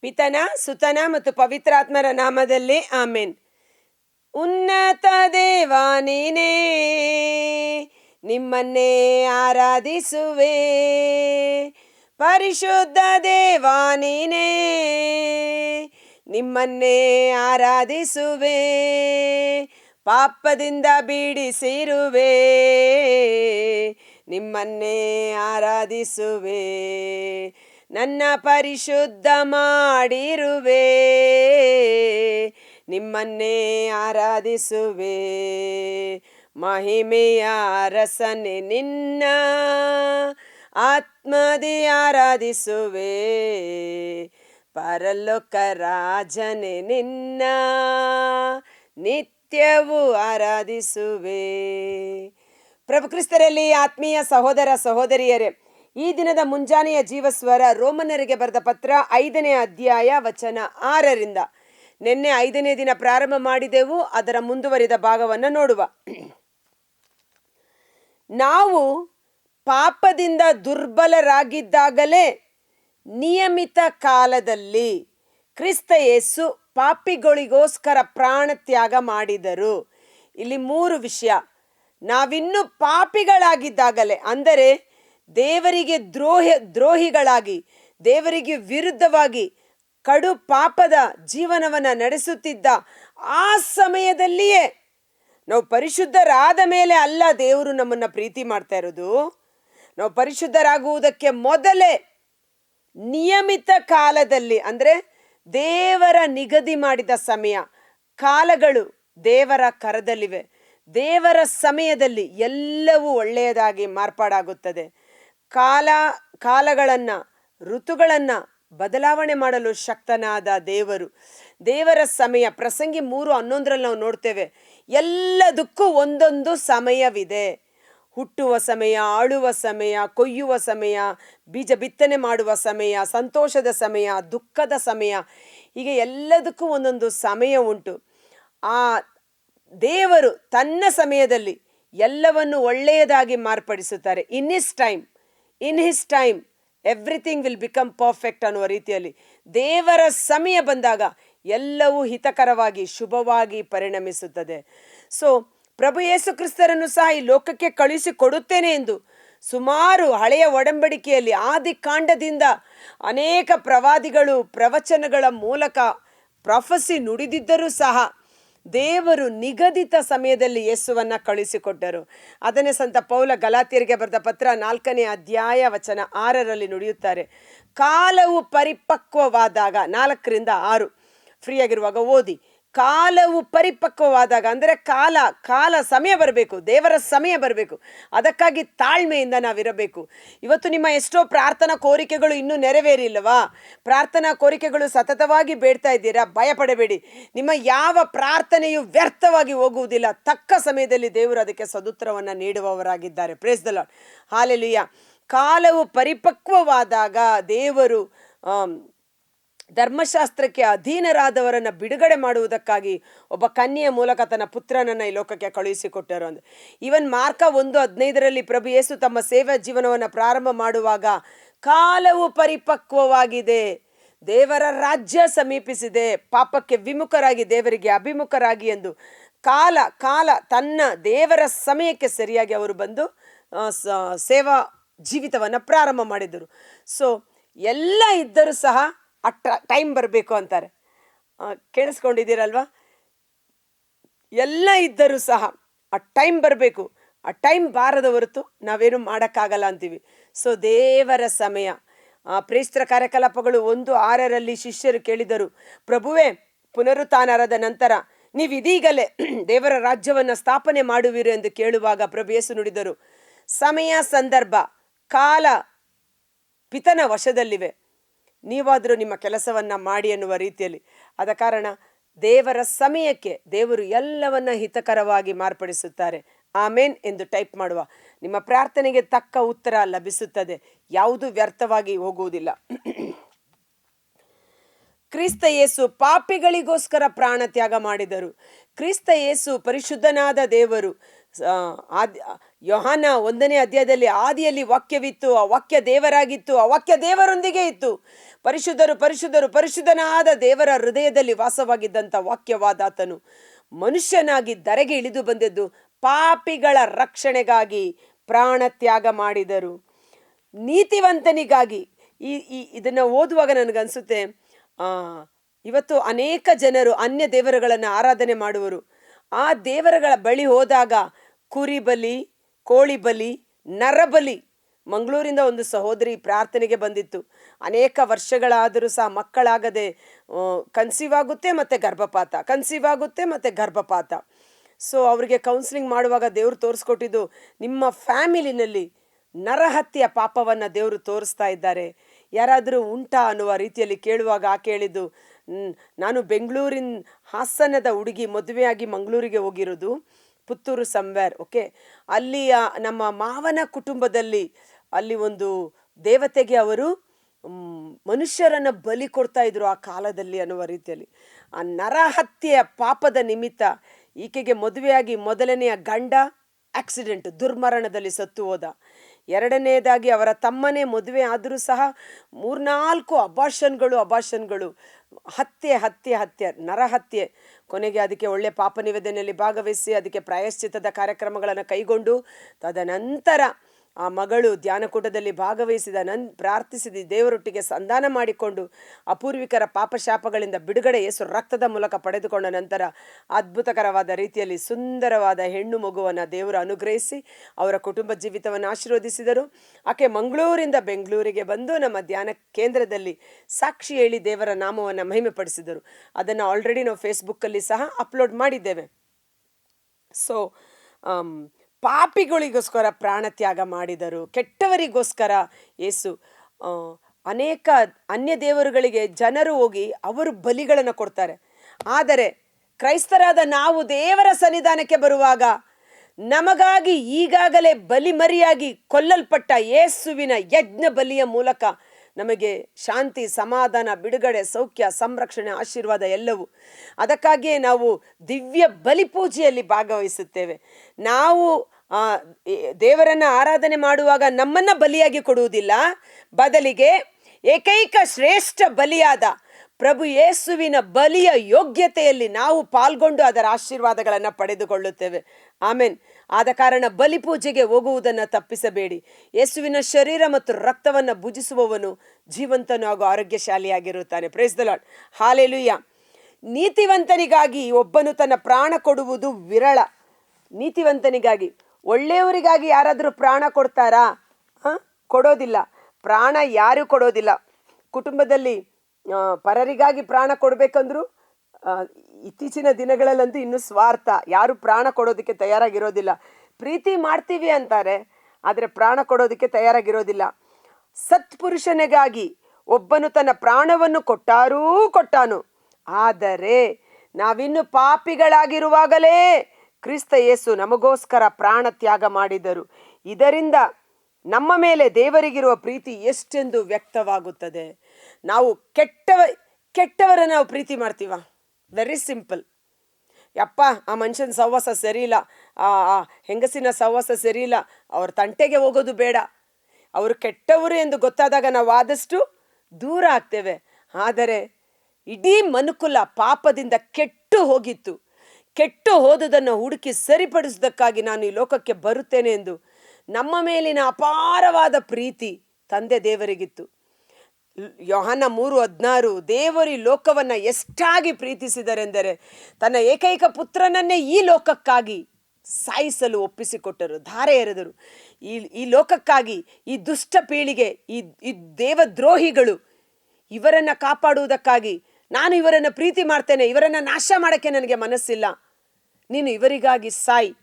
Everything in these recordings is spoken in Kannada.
ಪಿತನ, ಸುತನ ಮತ್ತು ಪವಿತ್ರಾತ್ಮರ ನಾಮದಲ್ಲಿ ಆಮೇನ್. ಉನ್ನತ ದೇವಾ ನೀನೇ, ನಿಮ್ಮನ್ನೇ ಆರಾಧಿಸುವೆ. ಪರಿಶುದ್ಧ ದೇವಾ ನೀನೇ, ನಿಮ್ಮನ್ನೇ ಆರಾಧಿಸುವೆ. ಪಾಪದಿಂದ ಬೀಡಿಸಿರುವೆ, ನಿಮ್ಮನ್ನೇ ಆರಾಧಿಸುವೆ. ನನ್ನ ಪರಿಶುದ್ಧ ಮಾಡಿರುವೆ. ನಿಮ್ಮನ್ನೇ ಆರಾಧಿಸುವೆ. ಮಹಿಮೆಯ ರಸನೆ ನಿನ್ನ ಆತ್ಮದಿ ಆರಾಧಿಸುವೆ. ಪರಲೋಕ ರಾಜನೆ ನಿನ್ನ ನಿತ್ಯವೂ ಆರಾಧಿಸುವೆ. ಪ್ರಭು ಕ್ರಿಸ್ತರಲ್ಲಿ ಆತ್ಮೀಯ ಸಹೋದರ ಸಹೋದರಿಯರೇ ಈ ದಿನದ ಮುಂಜಾನೆಯ ಜೀವಸ್ವರ ರೋಮನರಿಗೆ ಬರೆದ ಪತ್ರ ಐದನೇ ಅಧ್ಯಾಯ ವಚನ ಆರರಿಂದ. ನಿನ್ನೆ ಐದನೇ ದಿನ ಪ್ರಾರಂಭ ಮಾಡಿದೆವು, ಅದರ ಮುಂದುವರಿದ ಭಾಗವನ್ನು ನೋಡುವ. ನಾವು ಪಾಪದಿಂದ ದುರ್ಬಲರಾಗಿದ್ದಾಗಲೇ ನಿಯಮಿತ ಕಾಲದಲ್ಲಿ ಕ್ರಿಸ್ತ ಯೇಸು ಪಾಪಿಗಳಿಗೋಸ್ಕರ ಪ್ರಾಣ ತ್ಯಾಗ ಮಾಡಿದರು. ಇಲ್ಲಿ ಮೂರು ವಿಷಯ. ನಾವಿನ್ನೂ ಪಾಪಿಗಳಾಗಿದ್ದಾಗಲೇ, ಅಂದರೆ ದೇವರಿಗೆ ದ್ರೋಹ, ದ್ರೋಹಿಗಳಾಗಿ, ದೇವರಿಗೆ ವಿರುದ್ಧವಾಗಿ ಕಡು ಪಾಪದ ಜೀವನವನ್ನು ನಡೆಸುತ್ತಿದ್ದ ಆ ಸಮಯದಲ್ಲಿಯೇ ನಾವು ಪರಿಶುದ್ಧರಾದ ಮೇಲೆ ಅಲ್ಲ ದೇವರು ನಮ್ಮನ್ನು ಪ್ರೀತಿ ಮಾಡ್ತಾ ಇರೋದು. ನಾವು ಪರಿಶುದ್ಧರಾಗುವುದಕ್ಕೆ ಮೊದಲೇ ನಿಯಮಿತ ಕಾಲದಲ್ಲಿ, ಅಂದರೆ ದೇವರ ನಿಗದಿ ಮಾಡಿದ ಸಮಯ, ಕಾಲಗಳು ದೇವರ ಕರದಲ್ಲಿವೆ. ದೇವರ ಸಮಯದಲ್ಲಿ ಎಲ್ಲವೂ ಒಳ್ಳೆಯದಾಗಿ ಮಾರ್ಪಾಡಾಗುತ್ತದೆ. ಕಾಲ, ಕಾಲಗಳನ್ನು, ಋತುಗಳನ್ನು ಬದಲಾವಣೆ ಮಾಡಲು ಶಕ್ತನಾದ ದೇವರು. ದೇವರ ಸಮಯ, ಪ್ರಸಂಗಿ ಮೂರು ಹನ್ನೊಂದರಲ್ಲಿ ನಾವು ನೋಡ್ತೇವೆ, ಎಲ್ಲದಕ್ಕೂ ಒಂದೊಂದು ಸಮಯವಿದೆ. ಹುಟ್ಟುವ ಸಮಯ, ಆಳುವ ಸಮಯ, ಕೊಯ್ಯುವ ಸಮಯ, ಬೀಜ ಬಿತ್ತನೆ ಮಾಡುವ ಸಮಯ, ಸಂತೋಷದ ಸಮಯ, ದುಃಖದ ಸಮಯ, ಹೀಗೆ ಎಲ್ಲದಕ್ಕೂ ಒಂದೊಂದು ಸಮಯ ಉಂಟು. ಆ ದೇವರು ತನ್ನ ಸಮಯದಲ್ಲಿ ಎಲ್ಲವನ್ನು ಒಳ್ಳೆಯದಾಗಿ ಮಾರ್ಪಡಿಸುತ್ತಾರೆ. In time in his time everything will become perfect ಅನ್ನುವ ರೀತಿಯಲ್ಲಿ ದೇವರ ಸಮಯ ಬಂದಾಗ ಎಲ್ಲವೂ ಹಿತಕರವಾಗಿ, ಶುಭವಾಗಿ ಪರಿಣಮಿಸುತ್ತದೆ. ಸೊ ಪ್ರಭು ಯೇಸು ಕ್ರಿಸ್ತರನ್ನು ಸಹ ಈ ಲೋಕಕ್ಕೆ ಕಳುಹಿಸಿ ಕೊಡುತ್ತೇನೆ ಎಂದು ಸುಮಾರು ಹಳೆಯ ಒಡಂಬಡಿಕೆಯಲ್ಲಿ ಆದಿ ಕಾಂಡದಿಂದ ಅನೇಕ ಪ್ರವಾದಿಗಳು, ಪ್ರವಚನಗಳ ಮೂಲಕ ಪ್ರಾಫಸಿ ನುಡಿದಿದ್ದರೂ ಸಹ ದೇವರು ನಿಗದಿತ ಸಮಯದಲ್ಲಿ ಯೇಸುವನ್ನ ಕಳುಹಿಸಿಕೊಟ್ಟರು. ಅದನ್ನೇ ಸಂತ ಪೌಲ ಗಲಾತಿಯರಿಗೆ ಬರೆದ ಪತ್ರ ನಾಲ್ಕನೇ ಅಧ್ಯಾಯ ವಚನ ಆರರಲ್ಲಿ ನುಡಿಯುತ್ತಾರೆ. ಕಾಲವು ಪರಿಪಕ್ವವಾದಾಗ ನಾಲ್ಕರಿಂದ ಆರು. ಫ್ರೀ ಆಗಿರುವಾಗ ಓದಿ. ಕಾಲವು ಪರಿಪಕ್ವವಾದಾಗ, ಅಂದರೆ ಕಾಲ ಕಾಲ ಸಮಯ ಬರಬೇಕು, ದೇವರ ಸಮಯ ಬರಬೇಕು, ಅದಕ್ಕಾಗಿ ತಾಳ್ಮೆಯಿಂದ ನಾವಿರಬೇಕು. ಇವತ್ತು ನಿಮ್ಮ ಎಷ್ಟೋ ಪ್ರಾರ್ಥನಾ ಕೋರಿಕೆಗಳು ಇನ್ನೂ ನೆರವೇರಿಲ್ಲವಾ? ಪ್ರಾರ್ಥನಾ ಕೋರಿಕೆಗಳು ಸತತವಾಗಿ ಬೇಡ್ತಾ ಇದ್ದೀರಾ? ಭಯಪಡಬೇಡಿ. ನಿಮ್ಮ ಯಾವ ಪ್ರಾರ್ಥನೆಯು ವ್ಯರ್ಥವಾಗಿ ಹೋಗುವುದಿಲ್ಲ. ತಕ್ಕ ಸಮಯದಲ್ಲಿ ದೇವರು ಅದಕ್ಕೆ ಸದುತ್ತರವನ್ನು ನೀಡುವವರಾಗಿದ್ದಾರೆ. ಪ್ರೇಸ್ ದ ಹಾಲೆಲುಯ್ಯ ಕಾಲವು ಪರಿಪಕ್ವವಾದಾಗ ದೇವರು ಧರ್ಮಶಾಸ್ತ್ರಕ್ಕೆ ಅಧೀನರಾದವರನ್ನು ಬಿಡುಗಡೆ ಮಾಡುವುದಕ್ಕಾಗಿ ಒಬ್ಬ ಕನ್ಯೆಯ ಮೂಲಕ ತನ್ನ ಪುತ್ರನನ್ನು ಈ ಲೋಕಕ್ಕೆ ಕಳುಹಿಸಿಕೊಟ್ಟರು ಅಂತ ಇವನ್ ಮಾರ್ಕ ಒಂದು ಹದಿನೈದರಲ್ಲಿ ಪ್ರಭು ಯೇಸು ತಮ್ಮ ಸೇವಾ ಜೀವನವನ್ನು ಪ್ರಾರಂಭ ಮಾಡುವಾಗ ಕಾಲವು ಪರಿಪಕ್ವವಾಗಿದೆ, ದೇವರ ರಾಜ್ಯ ಸಮೀಪಿಸಿದೆ, ಪಾಪಕ್ಕೆ ವಿಮುಖರಾಗಿ, ದೇವರಿಗೆ ಅಭಿಮುಖರಾಗಿ ಎಂದು ಕಾಲ ಕಾಲ ತನ್ನ ದೇವರ ಸಮಯಕ್ಕೆ ಸರಿಯಾಗಿ ಅವರು ಬಂದು ಸೇವಾ ಜೀವಿತವನ್ನು ಪ್ರಾರಂಭ ಮಾಡಿದರು. ಸೊ ಎಲ್ಲ ಇದ್ದರೂ ಸಹ ಆ ಟೈಮ್ ಬರಬೇಕು ಅಂತಾರೆ. ಕೇಳಿಸ್ಕೊಂಡಿದ್ದೀರಲ್ವಾ? ಎಲ್ಲ ಇದ್ದರೂ ಸಹ ಆ ಟೈಮ್ ಬರಬೇಕು. ಆ ಟೈಮ್ ಬಾರದ ಹೊರತು ನಾವೇನು ಮಾಡೋಕ್ಕಾಗಲ್ಲ ಅಂತೀವಿ. ಸೊ ದೇವರ ಸಮಯ. ಆ, ಪ್ರೇಸ್ತರ ಕಾರ್ಯಕಲಾಪಗಳು ಒಂದು ಆರರಲ್ಲಿ ಶಿಷ್ಯರು ಕೇಳಿದರು ಪ್ರಭುವೇ ಪುನರುತ್ಥಾನರಾದ ನಂತರ ನೀವು ಇದೀಗಲೇ ದೇವರ ರಾಜ್ಯವನ್ನು ಸ್ಥಾಪನೆ ಮಾಡುವಿರು ಎಂದು ಕೇಳುವಾಗ ಪ್ರಭು ಯೇಸು ನುಡಿದರು ಸಮಯ ಸಂದರ್ಭ ಕಾಲ ಪಿತನ ವಶದಲ್ಲಿವೆ. ನೀವಾದರೂ ನಿಮ್ಮ ಕೆಲಸವನ್ನ ಮಾಡಿ ಎನ್ನುವ ರೀತಿಯಲ್ಲಿ. ಆದ ಕಾರಣ ದೇವರ ಸಮಯಕ್ಕೆ ದೇವರು ಎಲ್ಲವನ್ನ ಹಿತಕರವಾಗಿ ಮಾರ್ಪಡಿಸುತ್ತಾರೆ. ಆಮೇನ್ ಎಂದು ಟೈಪ್ ಮಾಡುವ. ನಿಮ್ಮ ಪ್ರಾರ್ಥನೆಗೆ ತಕ್ಕ ಉತ್ತರ ಲಭಿಸುತ್ತದೆ. ಯಾವುದು ವ್ಯರ್ಥವಾಗಿ ಹೋಗುವುದಿಲ್ಲ. ಕ್ರಿಸ್ತ ಯೇಸು ಪಾಪಿಗಳಿಗೋಸ್ಕರ ಪ್ರಾಣ ತ್ಯಾಗ ಮಾಡಿದರು. ಕ್ರಿಸ್ತ ಯೇಸು ಪರಿಶುದ್ಧನಾದ ದೇವರು ಆ, ಆದ್ ಯೋಹಾನ ಒಂದನೇ ಅಧ್ಯಾಯದಲ್ಲಿ ಆದಿಯಲ್ಲಿ ವಾಕ್ಯವಿತ್ತು ಆ ವಾಕ್ಯ ದೇವರಾಗಿತ್ತು ಆ ವಾಕ್ಯ ದೇವರೊಂದಿಗೆ ಇತ್ತು. ಪರಿಶುದ್ಧರು ಪರಿಶುದ್ಧರು, ಪರಿಶುದ್ಧನಾದ ದೇವರ ಹೃದಯದಲ್ಲಿ ವಾಸವಾಗಿದ್ದಂಥ ವಾಕ್ಯವಾದಾತನು ಮನುಷ್ಯನಾಗಿ ಧರೆಗೆ ಇಳಿದು ಬಂದದ್ದು ಪಾಪಿಗಳ ರಕ್ಷಣೆಗಾಗಿ ಪ್ರಾಣ ತ್ಯಾಗ ಮಾಡಿದರು. ನೀತಿವಂತನಿಗಾಗಿ ಈ ಈ ಇದನ್ನು ಓದುವಾಗ ನನಗನ್ಸುತ್ತೆ ಇವತ್ತು ಅನೇಕ ಜನರು ಅನ್ಯ ದೇವರುಗಳನ್ನು ಆರಾಧನೆ ಮಾಡುವರು. ಆ ದೇವರುಗಳ ಬಳಿ ಹೋದಾಗ ಕುರಿ ಬಲಿ, ಕೋಳಿ ಬಲಿ ನರಬಲಿ ಮಂಗಳೂರಿಂದ ಒಂದು ಸಹೋದರಿ ಪ್ರಾರ್ಥನೆಗೆ ಬಂದಿತ್ತು. ಅನೇಕ ವರ್ಷಗಳಾದರೂ ಸಹ ಮಕ್ಕಳಾಗದೆ ಕನ್ಸೀವ್ ಆಗುತ್ತೆ ಮತ್ತು ಗರ್ಭಪಾತ ಕನ್ಸೀವ್ ಆಗುತ್ತೆ ಮತ್ತು ಗರ್ಭಪಾತ. ಸೊ ಅವರಿಗೆ ಕೌನ್ಸಿಲಿಂಗ್ ಮಾಡುವಾಗ ದೇವರು ತೋರಿಸ್ಕೊಟ್ಟಿದ್ದು ನಿಮ್ಮ ಫ್ಯಾಮಿಲಿನಲ್ಲಿ ನರಹತ್ಯ ಪಾಪವನ್ನು ದೇವರು ತೋರಿಸ್ತಾ ಇದ್ದಾರೆ. ಯಾರಾದರೂ ಉಂಟಾ ಅನ್ನುವ ರೀತಿಯಲ್ಲಿ ಕೇಳುವಾಗ ಆ ಕೇಳಿದ್ದು ನಾನು ಬೆಂಗಳೂರಿನ, ಹಾಸನದ ಹುಡುಗಿ ಮದುವೆಯಾಗಿ ಮಂಗಳೂರಿಗೆ ಹೋಗಿರೋದು ಪುತ್ತೂರು ಸಂವೇರ್ ಓಕೆ ಅಲ್ಲಿ ನಮ್ಮ ಮಾವನ ಕುಟುಂಬದಲ್ಲಿ ಅಲ್ಲಿ ಒಂದು ದೇವತೆಗೆ ಅವರು ಮನುಷ್ಯರನ್ನು ಬಲಿ ಕೊಡ್ತಾ ಇದ್ರು ಆ ಕಾಲದಲ್ಲಿ ಅನ್ನುವ ರೀತಿಯಲ್ಲಿ. ಆ ನರಹತ್ಯೆಯ ಪಾಪದ ನಿಮಿತ್ತ ಈಕೆಗೆ ಮದುವೆಯಾಗಿ ಮೊದಲನೆಯ ಗಂಡ ಆಕ್ಸಿಡೆಂಟ್ ದುರ್ಮರಣದಲ್ಲಿ ಸತ್ತು ಹೋದ. ಎರಡನೆಯದಾಗಿ ಅವರ ತಮ್ಮನೇ ಮದುವೆ ಆದರೂ ಸಹ ಮೂರ್ನಾಲ್ಕು ಅಬಾಷನ್ಗಳು ಅಬಾಷನ್ಗಳು ಹತ್ಯೆ ಹತ್ಯೆ ಹತ್ಯೆ, ನರಹತ್ಯೆ. ಕೊನೆಗೆ ಅದಕ್ಕೆ ಒಳ್ಳೆ ಪಾಪ ನಿವೇದನೆಯಲ್ಲಿ ಭಾಗವಹಿಸಿ, ಅದಕ್ಕೆ ಪ್ರಾಯಶ್ಚಿತ್ತದ ಕಾರ್ಯಕ್ರಮಗಳನ್ನು ಕೈಗೊಂಡು, ತದನಂತರ ಆ ಮಗಳು ಧ್ಯಾನಕೂಟದಲ್ಲಿ ಭಾಗವಹಿಸಿದ ನನ್ ಪ್ರಾರ್ಥಿಸಿದ ದೇವರೊಟ್ಟಿಗೆ ಸಂಧಾನ ಮಾಡಿಕೊಂಡು ಅಪೂರ್ವಿಕರ ಪಾಪಶಾಪಗಳಿಂದ ಬಿಡುಗಡೆ ಯೇಸು ರಕ್ತದ ಮೂಲಕ ಪಡೆದುಕೊಂಡ ನಂತರ ಅದ್ಭುತಕರವಾದ ರೀತಿಯಲ್ಲಿ ಸುಂದರವಾದ ಹೆಣ್ಣು ಮಗುವನ್ನು ದೇವರು ಅನುಗ್ರಹಿಸಿ ಅವರ ಕುಟುಂಬ ಜೀವಿತವನ್ನು ಆಶೀರ್ವದಿಸಿದರು. ಆಕೆ ಮಂಗಳೂರಿಂದ ಬೆಂಗಳೂರಿಗೆ ಬಂದು ನಮ್ಮ ಧ್ಯಾನ ಕೇಂದ್ರದಲ್ಲಿ ಸಾಕ್ಷಿ ಹೇಳಿ ದೇವರ ನಾಮವನ್ನು ಮಹಿಮೆಪಡಿಸಿದರು. ಅದನ್ನು ಆಲ್ರೆಡಿ ನಾವು ಫೇಸ್ಬುಕ್ಕಲ್ಲಿ ಸಹ ಅಪ್ಲೋಡ್ ಮಾಡಿದ್ದೇವೆ. ಸೊ ಆಮ್, ಪಾಪಿಗಳಿಗೋಸ್ಕರ ಪ್ರಾಣತ್ಯಾಗ ಮಾಡಿದರು. ಕೆಟ್ಟವರಿಗೋಸ್ಕರ ಏಸು ಅನೇಕ ಅನ್ಯ ದೇವರುಗಳಿಗೆ ಜನರು ಹೋಗಿ ಅವರು ಬಲಿಗಳನ್ನು ಕೊಡ್ತಾರೆ. ಆದರೆ ಕ್ರೈಸ್ತರಾದ ನಾವು ದೇವರ ಸನ್ನಿಧಾನಕ್ಕೆ ಬರುವಾಗ ನಮಗಾಗಿ ಈಗಾಗಲೇ ಬಲಿಮರಿಯಾಗಿ ಕೊಲ್ಲಲ್ಪಟ್ಟ ಯೇಸುವಿನ ಯಜ್ಞ ಬಲಿಯ ಮೂಲಕ ನಮಗೆ ಶಾಂತಿ, ಸಮಾಧಾನ, ಬಿಡುಗಡೆ, ಸೌಖ್ಯ, ಸಂರಕ್ಷಣೆ, ಆಶೀರ್ವಾದ ಎಲ್ಲವೂ. ಅದಕ್ಕಾಗಿಯೇ ನಾವು ದಿವ್ಯ ಬಲಿಪೂಜೆಯಲ್ಲಿ ಭಾಗವಹಿಸುತ್ತೇವೆ. ನಾವು ದೇವರನ್ನ ಆರಾಧನೆ ಮಾಡುವಾಗ ನಮ್ಮನ್ನ ಬಲಿಯಾಗಿ ಕೊಡುವುದಿಲ್ಲ. ಬದಲಿಗೆ ಏಕೈಕ ಶ್ರೇಷ್ಠ ಬಲಿಯಾದ ಪ್ರಭು ಯೇಸುವಿನ ಬಲಿಯ ಯೋಗ್ಯತೆಯಲ್ಲಿ ನಾವು ಪಾಲ್ಗೊಂಡು ಅದರ ಆಶೀರ್ವಾದಗಳನ್ನು ಪಡೆದುಕೊಳ್ಳುತ್ತೇವೆ. ಆಮೇನ್. ಆದ ಕಾರಣ ಬಲಿಪೂಜೆಗೆ ಹೋಗುವುದನ್ನು ತಪ್ಪಿಸಬೇಡಿ. ಯೇಸುವಿನ ಶರೀರ ಮತ್ತು ರಕ್ತವನ್ನು ಭುಜಿಸುವವನು ಜೀವಂತನು ಹಾಗೂ ಆರೋಗ್ಯಶಾಲಿಯಾಗಿರುತ್ತಾನೆ. ಪ್ರೇಸ್ ದ ಲಾಡ್ ಹಾಲೆಲುಯ್ಯ ನೀತಿವಂತನಿಗಾಗಿ ಒಬ್ಬನು ತನ್ನ ಪ್ರಾಣ ಕೊಡುವುದು ವಿರಳ. ನೀತಿವಂತನಿಗಾಗಿ. ಒಳ್ಳೆಯವರಿಗಾಗಿ ಯಾರಾದರೂ ಪ್ರಾಣ ಕೊಡ್ತಾರಾ? ಕೊಡೋದಿಲ್ಲ. ಪ್ರಾಣ ಯಾರು ಕೊಡೋದಿಲ್ಲ. ಕುಟುಂಬದಲ್ಲಿ ಪರರಿಗಾಗಿ ಪ್ರಾಣ ಕೊಡಬೇಕಂದ್ರೂ ಇತ್ತೀಚಿನ ದಿನಗಳಲ್ಲಂತೂ ಇನ್ನು ಸ್ವಾರ್ಥ, ಯಾರು ಪ್ರಾಣ ಕೊಡೋದಕ್ಕೆ ತಯಾರಾಗಿರೋದಿಲ್ಲ. ಪ್ರೀತಿ ಮಾಡ್ತೀವಿ ಅಂತಾರೆ, ಆದರೆ ಪ್ರಾಣ ಕೊಡೋದಕ್ಕೆ ತಯಾರಾಗಿರೋದಿಲ್ಲ. ಸತ್ಪುರುಷನಿಗಾಗಿ ಒಬ್ಬನು ತನ್ನ ಪ್ರಾಣವನ್ನು ಕೊಟ್ಟಾರೂ ಕೊಟ್ಟಾನು. ಆದರೆ ನಾವಿನ್ನು ಪಾಪಿಗಳಾಗಿರುವಾಗಲೇ ಕ್ರಿಸ್ತ ಯೇಸು ನಮಗೋಸ್ಕರ ಪ್ರಾಣ ತ್ಯಾಗ ಮಾಡಿದರು. ಇದರಿಂದ ನಮ್ಮ ಮೇಲೆ ದೇವರಿಗಿರುವ ಪ್ರೀತಿ ಎಷ್ಟೆಂದು ವ್ಯಕ್ತವಾಗುತ್ತದೆ. ನಾವು ಕೆಟ್ಟವ ಕೆಟ್ಟವರ ನಾವು ಪ್ರೀತಿ ಮಾಡ್ತೀವ? ವೆರಿ ಸಿಂಪಲ್ ಯಪ್ಪ, ಆ ಮನುಷ್ಯನ ಸಹವಾಸ ಸರಿಯಿಲ್ಲ. ಆ ಹೆಂಗಸಿನ ಸಹವಾಸ ಸರಿಯಿಲ್ಲ. ಅವ್ರ ತಂಟೆಗೆ ಹೋಗೋದು ಬೇಡ. ಅವರು ಕೆಟ್ಟವರು ಎಂದು ಗೊತ್ತಾದಾಗ ನಾವು ಆದಷ್ಟು ದೂರ ಆಗ್ತೇವೆ. ಆದರೆ ಇಡೀ ಮನುಕುಲ ಪಾಪದಿಂದ ಕೆಟ್ಟು ಹೋಗಿತ್ತು. ಕೆಟ್ಟು ಹೋದುದನ್ನು ಹುಡುಕಿ ಸರಿಪಡಿಸೋದಕ್ಕಾಗಿ ನಾನು ಈ ಲೋಕಕ್ಕೆ ಬರುತ್ತೇನೆ ಎಂದು ನಮ್ಮ ಮೇಲಿನ ಅಪಾರವಾದ ಪ್ರೀತಿ ತಂದೆ ದೇವರಿಗಿತ್ತು. ಯೋಹನ ಮೂರು ಹದಿನಾರು, ದೇವರು ಈ ಲೋಕವನ್ನು ಎಷ್ಟಾಗಿ ಪ್ರೀತಿಸಿದರೆಂದರೆ ತನ್ನ ಏಕೈಕ ಪುತ್ರನನ್ನೇ ಈ ಲೋಕಕ್ಕಾಗಿ ಸಾಯಿಸಲು ಒಪ್ಪಿಸಿಕೊಟ್ಟರು, ಧಾರೆ ಎರೆದರು. ಈ ಈ ಲೋಕಕ್ಕಾಗಿ ಈ ದುಷ್ಟ ಪೀಳಿಗೆ, ಈ ಈ ದೇವದ್ರೋಹಿಗಳು ಇವರನ್ನು ಕಾಪಾಡುವುದಕ್ಕಾಗಿ ನಾನು ಇವರನ್ನು ಪ್ರೀತಿ ಮಾಡ್ತೇನೆ, ಇವರನ್ನು ನಾಶ ಮಾಡೋಕ್ಕೆ ನನಗೆ ಮನಸ್ಸಿಲ್ಲ. ನೀನು ಇವರಿಗಾಗಿ ಸಾಯಿ.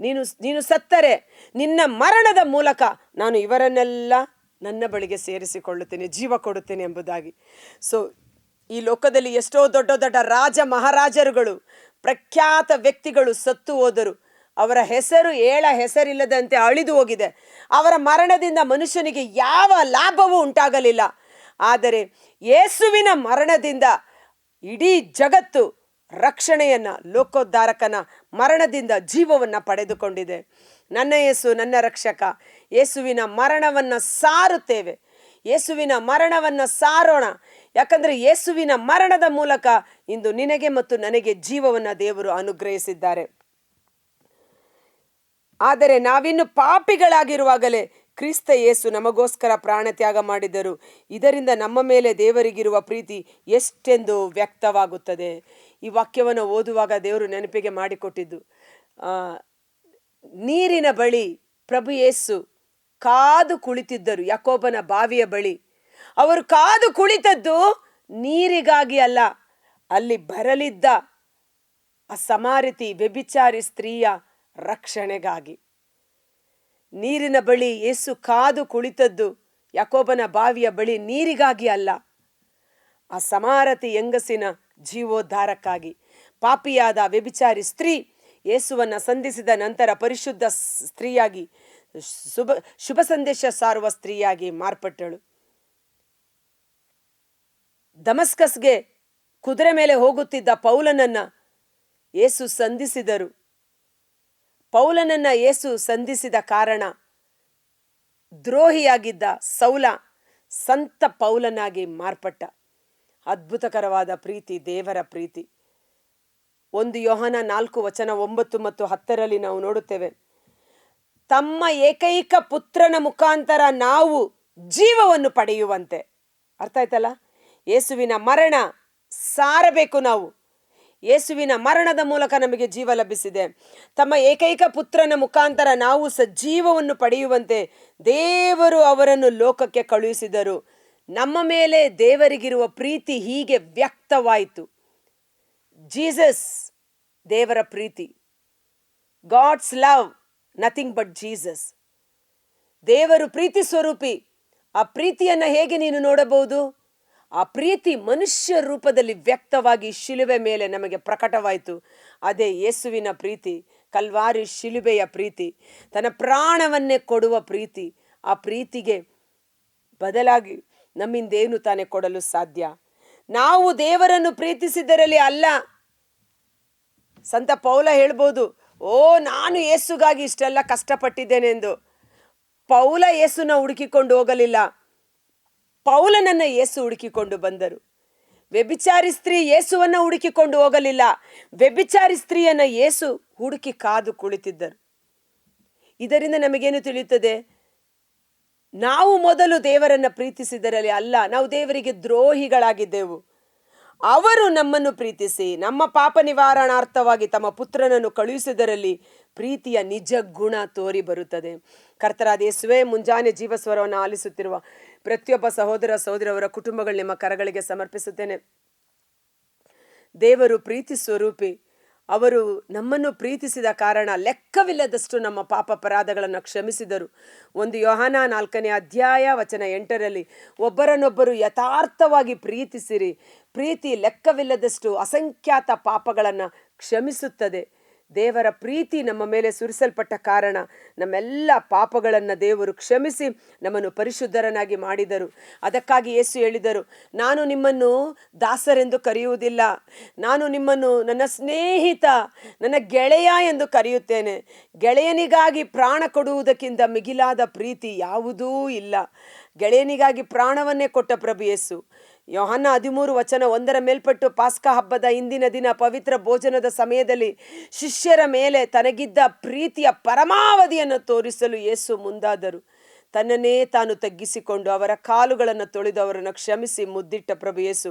ನೀನು ನೀನು ಸತ್ತರೆ. ನಿನ್ನ ಮರಣದ ಮೂಲಕ ನಾನು ಇವರನ್ನೆಲ್ಲ ನನ್ನ ಬಳಿಗೆ ಸೇರಿಸಿಕೊಳ್ಳುತ್ತೇನೆ, ಜೀವ ಕೊಡುತ್ತೇನೆ ಎಂಬುದಾಗಿ. ಸೊ ಈ ಲೋಕದಲ್ಲಿ ಎಷ್ಟೋ ದೊಡ್ಡ ದೊಡ್ಡ ರಾಜ ಮಹಾರಾಜರುಗಳು, ಪ್ರಖ್ಯಾತ ವ್ಯಕ್ತಿಗಳು ಸತ್ತು ಹೋದರು. ಅವರ ಹೆಸರು ಏಳ ಹೆಸರಿಲ್ಲದಂತೆ ಅಳಿದು ಹೋಗಿದೆ. ಅವರ ಮರಣದಿಂದ ಮನುಷ್ಯನಿಗೆ ಯಾವ ಲಾಭವೂ ಉಂಟಾಗಲಿಲ್ಲ. ಆದರೆ, ಯೇಸುವಿನ ಮರಣದಿಂದ ಇಡೀ ಜಗತ್ತು ರಕ್ಷಣೆಯನ್ನ, ಲೋಕೋದ್ಧಾರಕನ ಮರಣದಿಂದ ಜೀವವನ್ನು ಪಡೆದುಕೊಂಡಿದೆ. ನನ್ನ ಯೇಸು, ನನ್ನ ರಕ್ಷಕ, ಯೇಸುವಿನ ಮರಣವನ್ನು ಸಾರುತ್ತೇವೆ. ಯೇಸುವಿನ ಮರಣವನ್ನು ಸಾರೋಣ. ಯಾಕಂದರೆ ಯೇಸುವಿನ ಮರಣದ ಮೂಲಕ ಇಂದು ನಿನಗೆ ಮತ್ತು ನನಗೆ ಜೀವವನ್ನು ದೇವರು ಅನುಗ್ರಹಿಸಿದ್ದಾರೆ. ಆದರೆ ನಾವಿನ್ನು ಪಾಪಿಗಳಾಗಿರುವಾಗಲೇ ಕ್ರಿಸ್ತ ಯೇಸು ನಮಗೋಸ್ಕರ ಪ್ರಾಣತ್ಯಾಗ ಮಾಡಿದರು. ಇದರಿಂದ ನಮ್ಮ ಮೇಲೆ ದೇವರಿಗಿರುವ ಪ್ರೀತಿ ಎಷ್ಟೆಂದು ವ್ಯಕ್ತವಾಗುತ್ತದೆ. ಈ ವಾಕ್ಯವನ್ನು ಓದುವಾಗ ದೇವರು ನೆನಪಿಗೆ ಮಾಡಿಕೊಟ್ಟಿದ್ದು. ಆ, ನೀರಿನ ಬಳಿ ಪ್ರಭು ಯೇಸು ಕಾದು ಕುಳಿತಿದ್ದರು ಯಾಕೋಬನ ಬಾವಿಯ ಬಳಿ. ಅವರು ಕಾದು ಕುಳಿತದ್ದು ನೀರಿಗಾಗಿ ಅಲ್ಲ ಅಲ್ಲಿ ಬರಲಿದ್ದ ಅಸಮಾರಿತಿ ವ್ಯಭಿಚಾರಿ ಸ್ತ್ರೀಯ ರಕ್ಷಣೆಗಾಗಿ. ನೀರಿನ ಬಳಿ ಯೇಸು ಕಾದು ಕುಳಿತದ್ದು ಯಾಕೋಬನ ಬಾವಿಯ ಬಳಿ ನೀರಿಗಾಗಿ ಅಲ್ಲ. ಆ ಸಮಾರತಿ ಹೆಂಗಸಿನ ಜೀವೋದ್ಧಾರಕ್ಕಾಗಿ ಪಾಪಿಯಾದ ವ್ಯಭಿಚಾರಿ ಸ್ತ್ರೀ ಯೇಸುವನ್ನ ಸಂಧಿಸಿದ ನಂತರ ಪರಿಶುದ್ಧ ಸ್ತ್ರೀಯಾಗಿ ಶುಭ ಶುಭ ಸಂದೇಶ ಸಾರುವ ಸ್ತ್ರೀಯಾಗಿ ಮಾರ್ಪಟ್ಟಳು. ದಮಸ್ಕಸ್ಗೆ ಕುದುರೆ ಮೇಲೆ ಹೋಗುತ್ತಿದ್ದ ಪೌಲನನ್ನ ಯೇಸು ಸಂಧಿಸಿದರು. ಪೌಲನನ್ನ ಯೇಸು ಸಂಧಿಸಿದ ಕಾರಣ ದ್ರೋಹಿಯಾಗಿದ್ದ ಸೌಲ ಸಂತ ಪೌಲನಾಗಿ ಮಾರ್ಪಟ್ಟ. ಅದ್ಭುತಕರವಾದ ಪ್ರೀತಿ, ದೇವರ ಪ್ರೀತಿ. ಒಂದು ಯೋಹನ ನಾಲ್ಕು ವಚನ ಒಂಬತ್ತು ಮತ್ತು ಹತ್ತರಲ್ಲಿ ನಾವು ನೋಡುತ್ತೇವೆ, ತಮ್ಮ ಏಕೈಕ ಪುತ್ರನ ಮುಖಾಂತರ ನಾವು ಜೀವವನ್ನು ಪಡೆಯುವಂತೆ. ಅರ್ಥ ಆಯ್ತಲ್ಲ? ಯೇಸುವಿನ ಮರಣ ಸಾರಬೇಕು ನಾವು. ಯೇಸುವಿನ ಮರಣದ ಮೂಲಕ ನಮಗೆ ಜೀವ ಲಭಿಸಿದೆ. ತಮ್ಮ ಏಕೈಕ ಪುತ್ರನ ಮುಖಾಂತರ ನಾವು ಸಜೀವವನ್ನು ಪಡೆಯುವಂತೆ ದೇವರು ಅವರನ್ನು ಲೋಕಕ್ಕೆ ಕಳುಹಿಸಿದರು. ನಮ್ಮ ಮೇಲೆ ದೇವರಿಗಿರುವ ಪ್ರೀತಿ ಹೀಗೆ ವ್ಯಕ್ತವಾಯಿತು. ಜೀಸಸ್, ದೇವರ ಪ್ರೀತಿ. God's love, nothing but Jesus. ದೇವರು ಪ್ರೀತಿ ಸ್ವರೂಪಿ. ಆ ಪ್ರೀತಿಯನ್ನು ಹೇಗೆ ನೀನು ನೋಡಬಹುದು? ಆ ಪ್ರೀತಿ ಮನುಷ್ಯ ರೂಪದಲ್ಲಿ ವ್ಯಕ್ತವಾಗಿ ಶಿಲುಬೆ ಮೇಲೆ ನಮಗೆ ಪ್ರಕಟವಾಯಿತು. ಅದೇ ಯೇಸುವಿನ ಪ್ರೀತಿ, ಕಲ್ವಾರಿ ಶಿಲುಬೆಯ ಪ್ರೀತಿ, ತನ್ನ ಪ್ರಾಣವನ್ನೇ ಕೊಡುವ ಪ್ರೀತಿ, ಆ ಪ್ರೀತಿಗೆ ಬದಲಾಗಿ ನಮ್ಮಿಂದೇನು ತಾನೇ ಕೊಡಲು ಸಾಧ್ಯ? ನಾವು ದೇವರನ್ನು ಪ್ರೀತಿಸಿದರಲ್ಲಿ ಅಲ್ಲ. ಸಂತ ಪೌಲ ಹೇಳ್ಬೋದು, ಓ, ನಾನು ಯೇಸುಗಾಗಿ ಇಷ್ಟೆಲ್ಲ ಕಷ್ಟಪಟ್ಟಿದ್ದೇನೆ ಎಂದು. ಪೌಲ ಯೇಸುನ ಹುಡುಕಿಕೊಂಡು ಹೋಗಲಿಲ್ಲ. ಪೌಲನನ್ನ ಯೇಸು ಹುಡುಕಿಕೊಂಡು ಬಂದರು. ವ್ಯಭಿಚಾರಿ ಸ್ತ್ರೀ ಯೇಸುವನ್ನು ಹುಡುಕಿಕೊಂಡು ಹೋಗಲಿಲ್ಲ. ವ್ಯಭಿಚಾರಿ ಸ್ತ್ರೀಯನ್ನು ಏಸು ಹುಡುಕಿ ಕಾದು ಕುಳಿತಿದ್ದರು. ಇದರಿಂದ ನಮಗೇನು ತಿಳಿಯುತ್ತದೆ? ನಾವು ಮೊದಲು ದೇವರನ್ನು ಪ್ರೀತಿಸಿದರಲ್ಲಿ ಅಲ್ಲ, ನಾವು ದೇವರಿಗೆ ದ್ರೋಹಿಗಳಾಗಿದ್ದೆವು. ಅವರು ನಮ್ಮನ್ನು ಪ್ರೀತಿಸಿ, ನಮ್ಮ ಪಾಪ ನಿವಾರಣಾರ್ಥವಾಗಿ ತಮ್ಮ ಪುತ್ರನನ್ನು ಕಳುಹಿಸಿದರಲ್ಲಿ ಪ್ರೀತಿಯ ನಿಜ ಗುಣ ತೋರಿ ಬರುತ್ತದೆ ಕರ್ತರಾದ ಯೇಸುವೆ, ಮುಂಜಾನೆ ಜೀವಸ್ವರವನ್ನು ಆಲಿಸುತ್ತಿರುವ ಪ್ರತಿಯೊಬ್ಬ ಸಹೋದರ ಸಹೋದರವರ ಕುಟುಂಬಗಳು ನಿಮ್ಮ ಕರಗಳಿಗೆ ಸಮರ್ಪಿಸುತ್ತೇನೆ. ದೇವರು ಪ್ರೀತಿ ಸ್ವರೂಪಿ. ಅವರು ನಮ್ಮನ್ನು ಪ್ರೀತಿಸಿದ ಕಾರಣ ಲೆಕ್ಕವಿಲ್ಲದಷ್ಟು ನಮ್ಮ ಪಾಪ ಅಪರಾಧಗಳನ್ನು ಕ್ಷಮಿಸಿದರು. ಒಂದು ಯೋಹಾನ ನಾಲ್ಕನೇ ಅಧ್ಯಾಯ ವಚನ ಎಂಟರಲ್ಲಿ, ಒಬ್ಬರನ್ನೊಬ್ಬರು ಯಥಾರ್ಥವಾಗಿ ಪ್ರೀತಿಸಿರಿ. ಪ್ರೀತಿ ಲೆಕ್ಕವಿಲ್ಲದಷ್ಟು ಅಸಂಖ್ಯಾತ ಪಾಪಗಳನ್ನು ಕ್ಷಮಿಸುತ್ತದೆ. ದೇವರ ಪ್ರೀತಿ ನಮ್ಮ ಮೇಲೆ ಸುರಿಸಲ್ಪಟ್ಟ ಕಾರಣ ನಮ್ಮೆಲ್ಲ ಪಾಪಗಳನ್ನು ದೇವರು ಕ್ಷಮಿಸಿ ನಮ್ಮನ್ನು ಪರಿಶುದ್ಧರನಾಗಿ ಮಾಡಿದರು. ಅದಕ್ಕಾಗಿ ಯೇಸು ಹೇಳಿದರು, ನಾನು ನಿಮ್ಮನ್ನು ದಾಸರೆಂದು ಕರೆಯುವುದಿಲ್ಲ. ನಾನು ನಿಮ್ಮನ್ನು ನನ್ನ ಸ್ನೇಹಿತ, ನನ್ನ ಗೆಳೆಯ ಎಂದು ಕರೆಯುತ್ತೇನೆ. ಗೆಳೆಯನಿಗಾಗಿ ಪ್ರಾಣ ಕೊಡುವುದಕ್ಕಿಂತ ಮಿಗಿಲಾದ ಪ್ರೀತಿ ಯಾವುದೂ ಇಲ್ಲ. ಗೆಳೆಯನಿಗಾಗಿ ಪ್ರಾಣವನ್ನೇ ಕೊಟ್ಟ ಪ್ರಭು ಯೇಸು. ಯೋಹನ್ನ ಹದಿಮೂರು ವಚನ ಒಂದರ ಮೇಲ್ಪಟ್ಟು ಪಾಸ್ಕ ಹಬ್ಬದ ಇಂದಿನ ದಿನ ಪವಿತ್ರ ಭೋಜನದ ಸಮಯದಲ್ಲಿ ಶಿಷ್ಯರ ಮೇಲೆ ತನಗಿದ್ದ ಪ್ರೀತಿಯ ಪರಮಾವಧಿಯನ್ನು ತೋರಿಸಲು ಯೇಸು ಮುಂದಾದರು. ತನ್ನನ್ನೇ ತಾನು ತಗ್ಗಿಸಿಕೊಂಡು ಅವರ ಕಾಲುಗಳನ್ನು ತೊಳೆದು ಅವರನ್ನು ಕ್ಷಮಿಸಿ ಮುದ್ದಿಟ್ಟ ಪ್ರಭು ಯೇಸು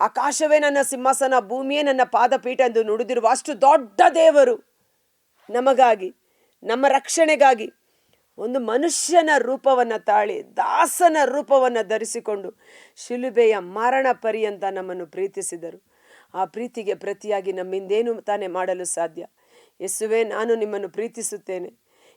ಆಕಾಶವೇ ನನ್ನ ಸಿಂಹಾಸನ, ಭೂಮಿಯೇ ನನ್ನ ಪಾದಪೀಠ ಎಂದು ನುಡಿದಿರುವ ಅಷ್ಟು ದೊಡ್ಡ ದೇವರು ನಮಗಾಗಿ, ನಮ್ಮ ರಕ್ಷಣೆಗಾಗಿ ಒಂದು ಮನುಷ್ಯನ ರೂಪವನ್ನು ತಾಳಿ, ದಾಸನ ರೂಪವನ್ನು ಧರಿಸಿಕೊಂಡು ಶಿಲುಬೆಯ ಮರಣ ಪರ್ಯಂತ ನಮ್ಮನ್ನು ಪ್ರೀತಿಸಿದರು. ಆ ಪ್ರೀತಿಗೆ ಪ್ರತಿಯಾಗಿ ನಮ್ಮಿಂದೇನು ತಾನೇ ಮಾಡಲು ಸಾಧ್ಯ? ಯಸುವೆ, ನಾನು ನಿಮ್ಮನ್ನು ಪ್ರೀತಿಸುತ್ತೇನೆ.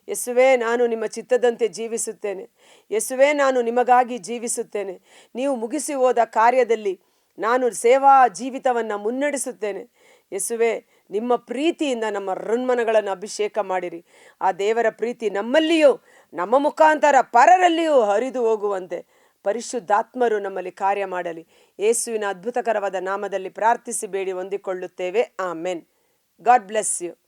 ಯಸುವೆ, ನಾನು ನಿಮ್ಮ ಚಿತ್ತದಂತೆ ಜೀವಿಸುತ್ತೇನೆ. ಯಸುವೆ, ನಾನು ನಿಮಗಾಗಿ ಜೀವಿಸುತ್ತೇನೆ. ನೀವು ಮುಗಿಸಿ ಹೋದ ಕಾರ್ಯದಲ್ಲಿ ನಾನು ಸೇವಾ ಜೀವಿತವನ್ನು ಮುನ್ನಡೆಸುತ್ತೇನೆ. ಯೇಸುವೆ ನಿಮ್ಮ ಪ್ರೀತಿಯಿಂದ ನಮ್ಮ ಋಣ್ಮನಗಳನ್ನು ಅಭಿಷೇಕ ಮಾಡಿರಿ. ಆ ದೇವರ ಪ್ರೀತಿ ನಮ್ಮಲ್ಲಿಯೂ, ನಮ್ಮ ಮುಖಾಂತರ ಪರರಲ್ಲಿಯೂ ಹರಿದು ಹೋಗುವಂತೆ ಪರಿಶುದ್ಧಾತ್ಮರು ನಮ್ಮಲ್ಲಿ ಕಾರ್ಯ ಮಾಡಲಿ. ಯೇಸುವಿನ ಅದ್ಭುತಕರವಾದ ನಾಮದಲ್ಲಿ ಪ್ರಾರ್ಥಿಸಿ ಬೇಡಿ, ಹೊಂದಿಕೊಳ್ಳುತ್ತೇವೆ. ಆ ಮೆನ್ ಗಾಡ್ ಬ್ಲೆಸ್ ಯು.